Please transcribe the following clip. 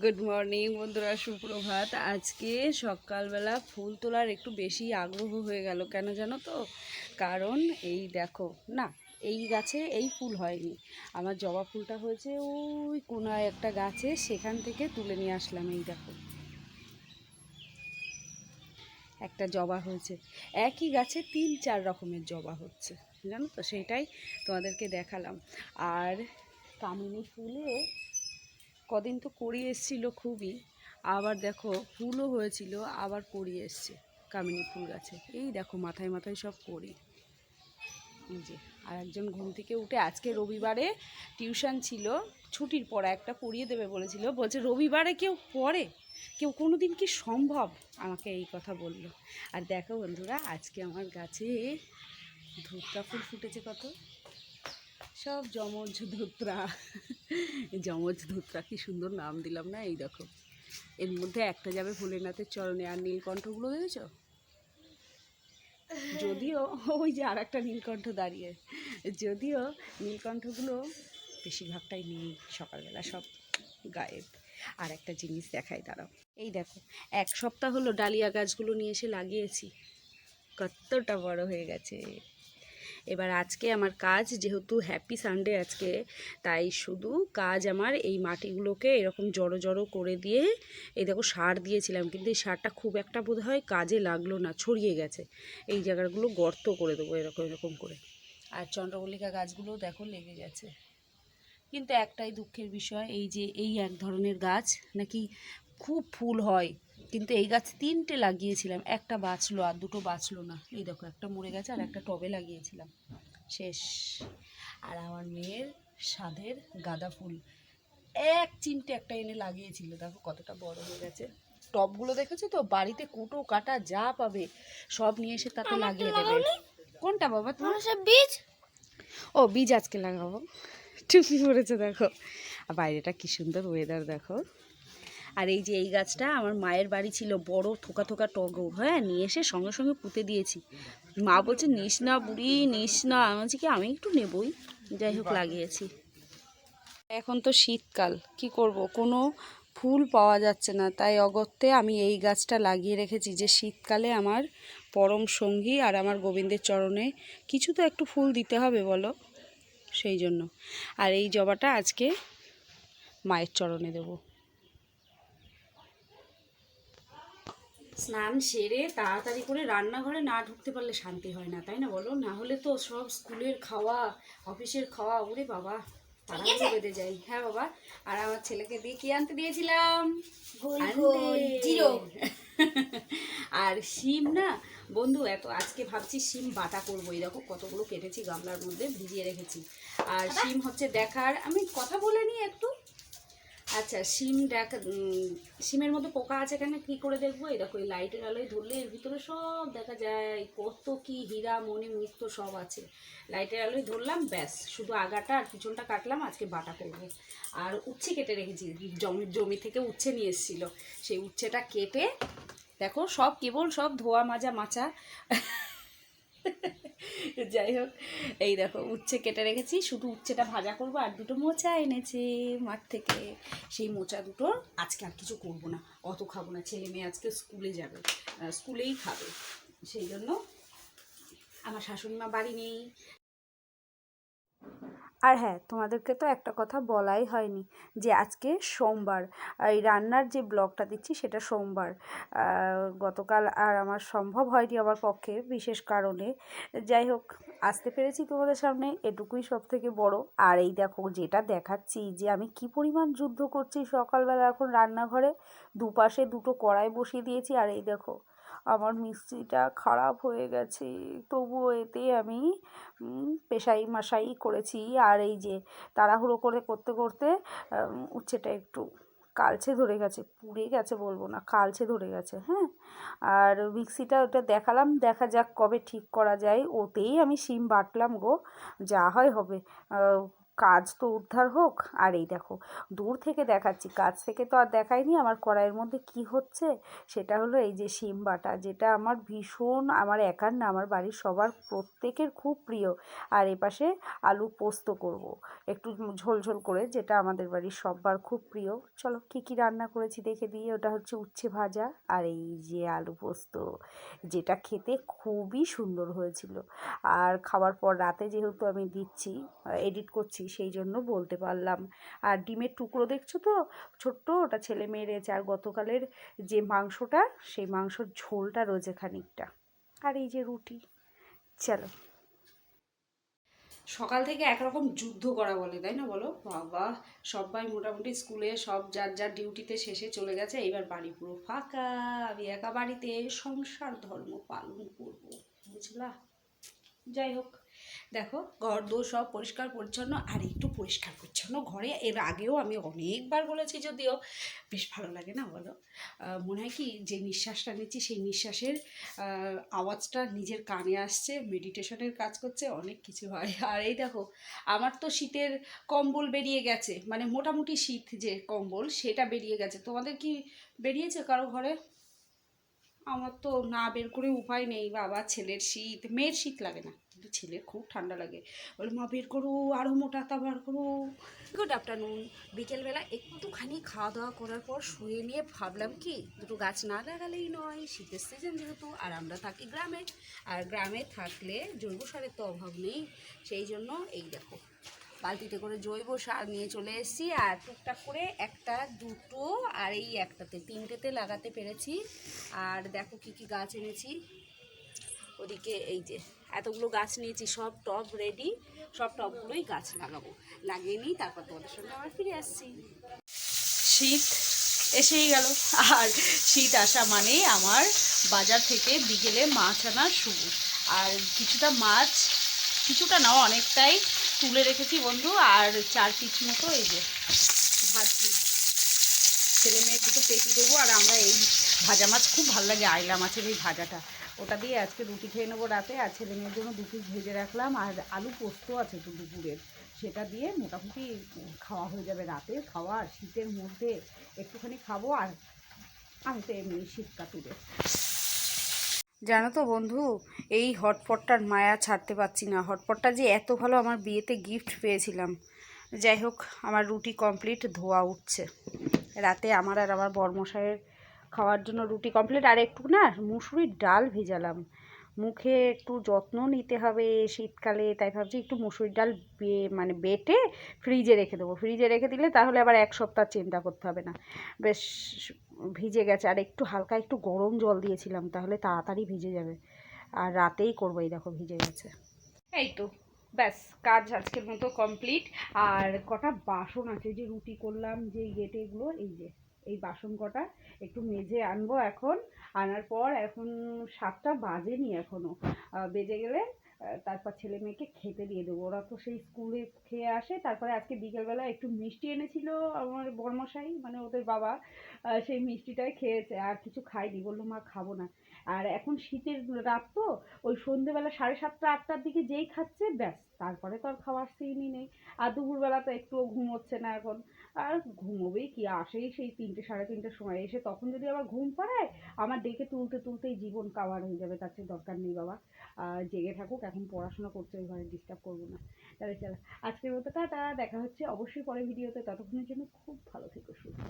Good morning বন্ধুরা, সুপ্রভাত। আজকে সকালবেলা ফুল তোলার একটু বেশি আগ্রহ হয়ে গেল, কেন জানো তো? কারণ এই দেখো, না, এই গাছে এই ফুল হয়নি। আমার জবা ফুলটা হয়েছে ওই কোনায় একটা গাছে, সেখান থেকে তুলে নিয়ে আসলাম এই দেখো। একটা জবা হয়েছে। একই গাছে তিন, চার রকমের জবা হচ্ছে, জানো তো? সেটাই তোমাদেরকে দেখালাম। আর কামিনী ফুলে কদিন তো করি এসছিল খুবই, আবার দেখো ফুলও হয়েছিল, আবার করি এসছে কামিনী ফুল গাছে। এই দেখো মাথায় মাথায় সব করি। যে, আর একজন ঘুম থেকে উঠে আজকে রবিবারে টিউশন ছিল, ছুটির পর একটা পড়িয়ে দেবে বলেছিল, বলছে রবিবারে কেউ পড়ে? কেউ কোনো দিন কি সম্ভব? আমাকে এই কথা বলল। আর দেখো বন্ধুরা, আজকে আমার গাছে ধূপটা ফুল ফুটেছে কত। সব যমজ ধুতরা। যমজ ধুতরা, কি সুন্দর নাম দিলাম না? এই দেখো। এর মধ্যে একটা যাবে ভোলেনাথের চরণে। আর নীলকণ্ঠগুলো দেখেছ? যদিও ওই যে আর একটা নীলকণ্ঠ দাঁড়িয়ে। যদিও নীলকণ্ঠগুলো বেশিরভাগটাই নেই সকালবেলা সব গায়েব। আর একটা জিনিস দেখাই, দাঁড়াও। এই দেখো, এক সপ্তাহ হলো ডালিয়া গাছগুলো নিয়ে এসে লাগিয়েছি। কতটা বড় হয়ে গেছে। এবার আজকে আমার কাজ যেহেতু হ্যাপি সানডে আজকে, তাই শুধু কাজ আমার এই মাটিগুলোকে এরকম জড়ো জড়ো করে দিয়ে এই দেখো সার দিয়েছিলাম, কিন্তু এই সারটা খুব একটা বোধ হয় কাজে লাগল না, ছড়িয়ে গেছে। এই জায়গাগুলো গর্ত করে দেবো এরকম এরকম করে। আর চন্দ্রমল্লিকা গাছগুলো দেখো লেগে গেছে। কিন্তু একটাই দুঃখের বিষয় এই যে এই এক ধরনের গাছ নাকি খুব ফুল হয় কিন্তু এই গাছ তিনটে লাগিয়েছিলাম একটা বাঁচলো আর দুটো বাঁচলো না। এই দেখো একটা মরে গেছে আর একটা টবে লাগিয়েছিলাম। শেষ। আর আমার মেয়ের স্বাদের গাঁদা ফুল এক চিমটে একটা এনে লাগিয়েছিল। দেখো কতটা বড় হয়ে গেছে। টবগুলো দেখেছ তো? বাড়িতে কুটো কাটা যা পাবে সব নিয়ে এসে তাতে লাগিয়ে দেবে। কোনটা বাবা তোমার? মানুষের বীজ। ও বীজ আজকে লাগাবো। টুপি পড়েছে দেখো। আর বাইরেটা কি সুন্দর ওয়েদার দেখো। আর এই যে এই গাছটা আমার মায়ের বাড়ি ছিল, বড় থোকা থোকা টগর হ্যাঁ নিয়ে এসে সঙ্গে সঙ্গে পুঁতে দিয়েছি। মা বলছে, নিস না বুড়ি, নিস না। আমি বলছি, কি আমি একটু নেবই? যাই হোক, লাগিয়েছি। এখন তো শীতকাল, কি করব? কোনো ফুল পাওয়া যাচ্ছে না। তাই অগত্যে আমি এই গাছটা লাগিয়ে রেখেছি যে শীতকালে আমার পরম সঙ্গী আর আমার গোবিন্দের চরণে কিছু তো একটু ফুল দিতে হবে, বলো? সেই জন্য। আর এই জবাটা আজকে মায়ের চরণে দেব। স্নান সেরে তাড়াতাড়ি করে রান্নাঘরে না ঢুকতে পারলে শান্তি হয় না তাই না বলো? না হলে তো সব স্কুলের খাওয়া অফিসের খাওয়া ওরে বাবা তাড়াতাড়ি বেঁধে যাই হ্যাঁ বাবা আর আমার ছেলেকে দিয়ে কি আনতে দিয়েছিলাম? জিরো। আর শিম না বন্ধু এত আজকে ভাবছি শিম বাটা করব। এই দেখো কতগুলো কেটেছি গামলার মধ্যে ভিজিয়ে রেখেছি। আর শিম হচ্ছে দেখার আমি কথা বলে নিই একটু। আচ্ছা সিম দেখ সিমের মধ্যে পোকা আছে কেন? কি করে দেখব? এই দেখো, এই লাইটের আলোয় ধরলে এর ভিতরে সব দেখা যায়। কত কি হীরা মণি মুক্ত সব আছে। লাইটের আলোয় ধরলাম, ব্যাস। শুধু আগাটা আর পিছনটা কাটলাম, আজকে বাটা করব। আর উচ্ছে কেটে রেখেছি, জমি জমি থেকে উচ্ছে নিয়ে এসেছিল। সেই উচ্ছেটা কেটে, দেখো, সব কেবল সব ধোয়া, মাজা, মাচা। যাই হোক, এই দেখো উচ্ছে কেটে রেখেছি, শুধু উচ্ছেটা ভাজা করব আর দুটো মোচা এনেছে মাঠ থেকে। সেই মোচা দুটো আজকে আর কিছু করব না, অত খাব না, ছেলে মেয়ে আজকে স্কুলে যাবে স্কুলেই খাবে। সেই জন্য আমার শাশুড়ি মা বাড়ি নেই। আর হ্যাঁ তোমাদেরকে তো একটা কথা বলাই হয়নি যে আজকে সোমবার। এই রান্নার যে ব্লগটা দিচ্ছি সেটা সোমবার। গতকাল আর আমার সম্ভব হয়নি আমার পক্ষে বিশেষ কারণে। যাই হোক, আসতে পেরেছি তোমাদের সামনে, এটুকুই সব থেকে বড়। আর এই দেখো, যেটা দেখাচ্ছি যে আমি কি পরিমাণ যুদ্ধ করছি সকালবেলা এখন রান্নাঘরে। দুপাশে দুটো কড়াই বসিয়ে দিয়েছি আর এই দেখো আমার মিস্ত্রিটা খারাপ হয়ে গেছে। তবুও এতে আমি পেশাই মাসাই করেছি। আর এই যে তাড়াহুড়ো করে করতে করতে উচ্ছেটা একটু কালছে ধরে গেছে, পুড়ে গেছে বলব না কালছে ধরে গেছে হ্যাঁ? আর মিক্সিটা ওটা দেখালাম, দেখা যাক কবে ঠিক করা যায়। ওতেই আমি সিম বাটলাম গো, যা হয় হবে। কাজ তো উদ্ধার হোক। আর এই দেখো, দূর থেকে দেখাচ্ছি কাজ থেকে তো আর দেখাইনি, আমার কড়াইয়ের মধ্যে কি হচ্ছে? সেটা হলো এই যে শিম বাটা, যেটা আমার ভীষণ, আমার একার না, আমার বাড়ির সবার প্রত্যেকের খুব প্রিয়। আর এপাশে আলু পোস্ত করব। একটু ঝোল ঝোল করে, যেটা আমাদের বাড়ির সবার খুব প্রিয়। চলো, কি কি রান্না করেছি দেখে দিই, ওটা হচ্ছে উচ্ছে ভাজা, আর এই যে আলু পোস্ত, যেটা খেতে খুবই সুন্দর হয়েছিল। আর খাওয়ার পর রাতে যেহেতু আমি দিচ্ছি এডিট করছি, সেই জন্য বলতে পারলাম। আর ডিমের টুকরো দেখছ তো? ছোট্ট, ওটা ছেলে মেয়েরেছে আর গতকালের যে মাংসটা, সেই মাংসর ঝোলটা রয়েছে খানিকটা। আর এই যে রুটি, চলো। সকাল থেকে একরকম যুদ্ধ করা বলে, তাই না বলো? বাবা, সবাই মোটামুটি স্কুলে সব যার যার ডিউটিতে শেষে চলে গেছে এবার বাড়ি পুরো ফাঁকা। আমি একা বাড়িতে সংসার ধর্ম পালন করব, বুঝলা? যাই হোক। দেখো, ঘর দোর সব পরিষ্কার, পরিচ্ছন্ন আর একটু পরিষ্কার পরিচ্ছন্ন ঘরে। এর আগেও আমি অনেকবার বলেছি যদিও, বেশ ভালো লাগে না বলো? মনে হয় কি যে নিঃশ্বাসটা নিচ্ছি, সেই নিঃশ্বাসের আওয়াজটা নিজের কানে আসছে, মেডিটেশনের কাজ করছে, অনেক কিছু হয়। আর এই দেখো, আমার তো শীতের কম্বল বেরিয়ে গেছে মানে মোটামুটি শীত যে কম্বল, সেটা বেরিয়ে গেছে। তোমাদের কি বেরিয়েছে কারও ঘরে? আমার তো না বের করে উপায় নেই, বাবা, ছেলের শীত, মেয়ের শীত লাগে না। কিন্তু ছেলের খুব ঠান্ডা লাগে। বলে, মা, বের করো আরও মোটা তা বার করো। গুড আফটারনুন বিকেলবেলা একটুখানি খাওয়া দাওয়া করার পর শুয়ে নিয়ে ভাবলাম কি, দুটো গাছ না লাগালেই নয়, শীতের সিজন যেহেতু, আর আমরা থাকি গ্রামে। আর গ্রামে থাকলে জৈব সারের তো অভাব নেই, সেই জন্য এই দেখো, বালতিতে করে জৈব সার নিয়ে চলে এসেছি। আর টুকটাক করে একটা, দুটো, আর এই একটাতে, তিনটেতে লাগাতে পেরেছি। আর দেখো কি কি গাছ এনেছি। ওদিকে এই যে এতগুলো গাছ নিয়েছি, সব টব রেডি সব টবগুলোই গাছ লাগাবো। লাগিয়ে নিই, তারপর তোমাদের সঙ্গে আবার ফিরে আসছি। শীত এসেই গেল। আর শীত আসা মানেই আমার বাজার থেকে বিকেলে মাছ আনা শুরু। আর কিছুটা মাছ, কিছুটা নাও অনেকটাই তুলে রেখেছি বন্ধু। আর চার পিস মতো এই যে ভাজি। ছেলে মেয়ে দুটো পেটি দেবো, আর আমরা এই ভাজা মাছ, খুব ভালো লাগে আইলা মাছের এই ভাজাটা। ওটা দিয়ে আজকে রুটি খেয়ে নেব রাতে, আর ছেলে মেয়ের জন্য দু পিস ভেজে রাখলাম, আর আলু পোস্ত আছে তো দুপুরের, সেটা দিয়ে মোটামুটি খাওয়া হয়ে যাবে রাতে। খাওয়া আর শীতের মধ্যে একটুখানি খাব, আর আমি তো এমনি শীত কাতুরে জানো তো বন্ধু, এই হটপটটার মায়া ছাড়তে পারছি না। হটপটটা যে এত ভালো আমার বিয়েতে গিফট পেয়েছিলাম। যাই হোক, আমার রুটি কমপ্লিট ধোয়া উঠছে। রাতে আমার আর আমার বরমশাইয়ের খাওয়ার জন্য রুটি কমপ্লিট আর একটু না মুসুরির ডাল ভেজালাম। মুখে একটু যত্ন নিতে হবে শীতকালে, তাই ভাবছি একটু মুসুরির ডাল বে- মানে বেটে ফ্রিজে রেখে দেবো। ফ্রিজে রেখে দিলে তাহলে আবার এক সপ্তাহ চিন্তা করতে হবে না। বেশ ভিজে গেছে, আর একটু হালকা একটু গরম জল দিয়েছিলাম, তাহলে তাড়াতাড়ি ভিজে যাবে। আর রাতেই করব, এই দেখো ভিজে গেছে। এই তো, ব্যাস, কাজ আজকের মতো কমপ্লিট আর কটা বাসন আছে যে রুটি করলাম যে গেটেগুলো এই যে। এই বাসন কটা একটু মেজে আনব এখন। আনার পর এখন সাতটা বাজেনি এখনও। আহ, বেজে গেলে তারপর ছেলে মেয়েকে খেতে দিয়ে দেবো। ওরা তো সেই স্কুলে খেয়ে আসে। তারপরে আজকে বিকেলবেলা একটু মিষ্টি এনেছিল আমার বর্মশাই মানে ওদের বাবা। সেই মিষ্টিটাই খেয়েছে আর কিছু খাইনি বলল মা খাব না। আর এখন শীতের রাত তো ওই সন্ধেবেলা সাড়ে সাতটা আটটার দিকে যেই খাচ্ছে ব্যাস তারপরে তো আর খাওয়ার সিনই নেই। আর দুপুরবেলা তো একটুও ঘুমোচ্ছে না এখন। আর ঘুমোবেই কি? আসেই সেই তিনটে, সাড়ে তিনটের সময় এসে তখন যদি আবার ঘুম পাড়ায়, আমার ডেকে তুলতে, তুলতেই জীবন কাবার হয়ে যাবে, তার চেয়ে দরকার নেই বাবা। জেগে থাকুক, এখন পড়াশোনা করতে ওই ঘরে ডিস্টার্ব করব না। তাহলে চলো, আজকের মতো টাটা দেখা হচ্ছে অবশ্যই পরে ভিডিওতে ততক্ষণের জন্য খুব ভালো থেকো, সুস্থ